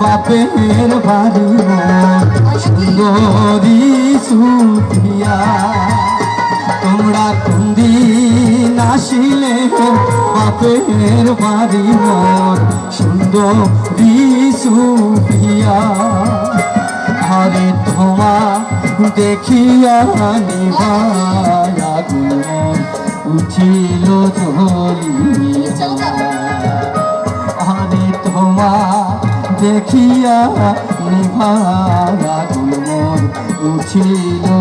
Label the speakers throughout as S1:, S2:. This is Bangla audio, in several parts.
S1: বাপের বাড়ি সুন্দরী সুপিয়া তোমরা কুন্দি নাসিলে বাপের বাড়ি মোর সুন্দরী সুপিয়া আরে তোমা দেখিয়া নিভায়া গুণ, উঠিল তোমা দেখিয়া নিভায়া গুণ উঠিল।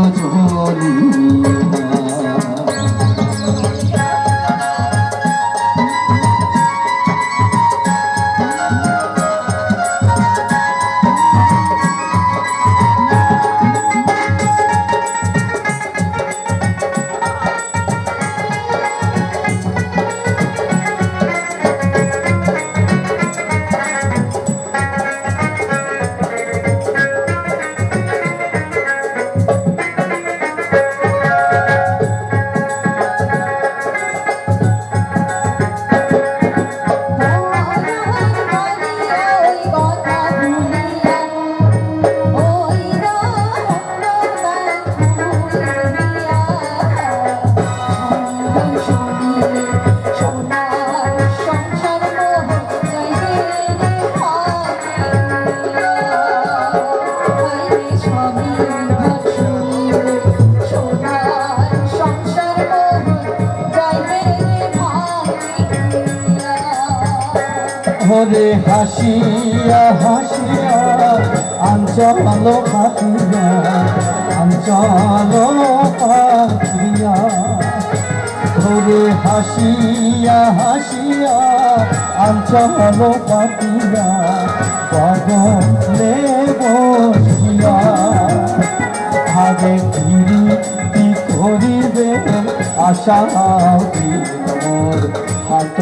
S1: হরে হাসিয়া হাসিয়া, আঞ্চল পাতিয়া আঞ্চল পাতিয়া হরে হাসিয়া হাসিয়া, আঞ্চল পাতিয়া পগলে বসিয়া। আগে ফিরি কি করিবে, আশা মোর হাত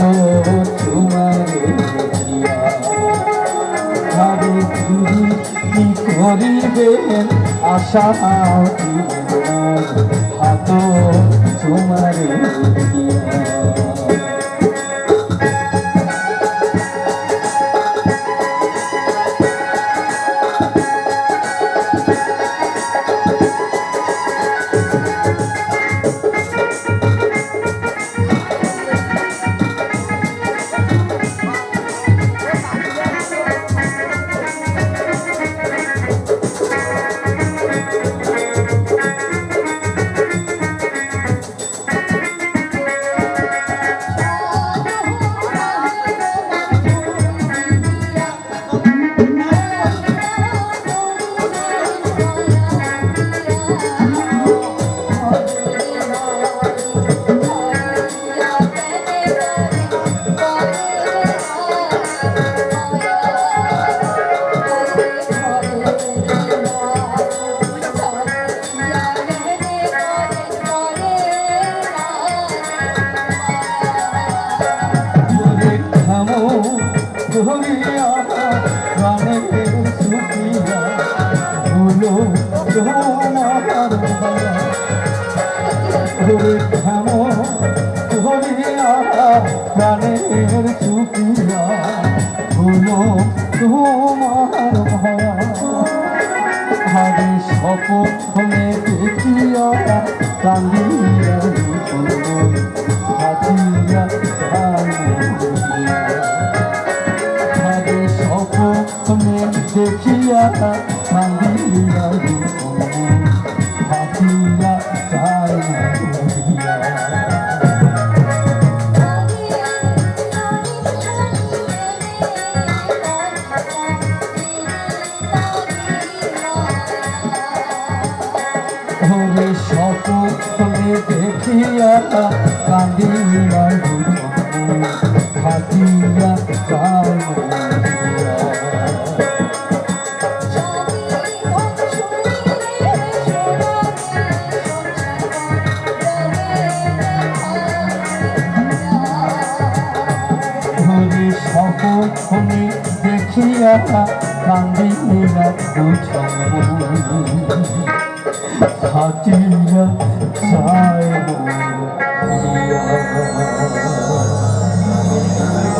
S1: কি করিবেন আশা হাত তোমারে প্রাণের সুখিয়া ভুলো তোমার ভয়া ভাবে স্বপনে দেখিয়া কান্দিয়া হাতিয়া ভাবে স্বপনে দেখিয়া কান্দিয়া দেখিয়া কান্দিয়া হাতিয়া স্বপনে দেখিয়া কান্দিয়া হাতিয়া Thank you.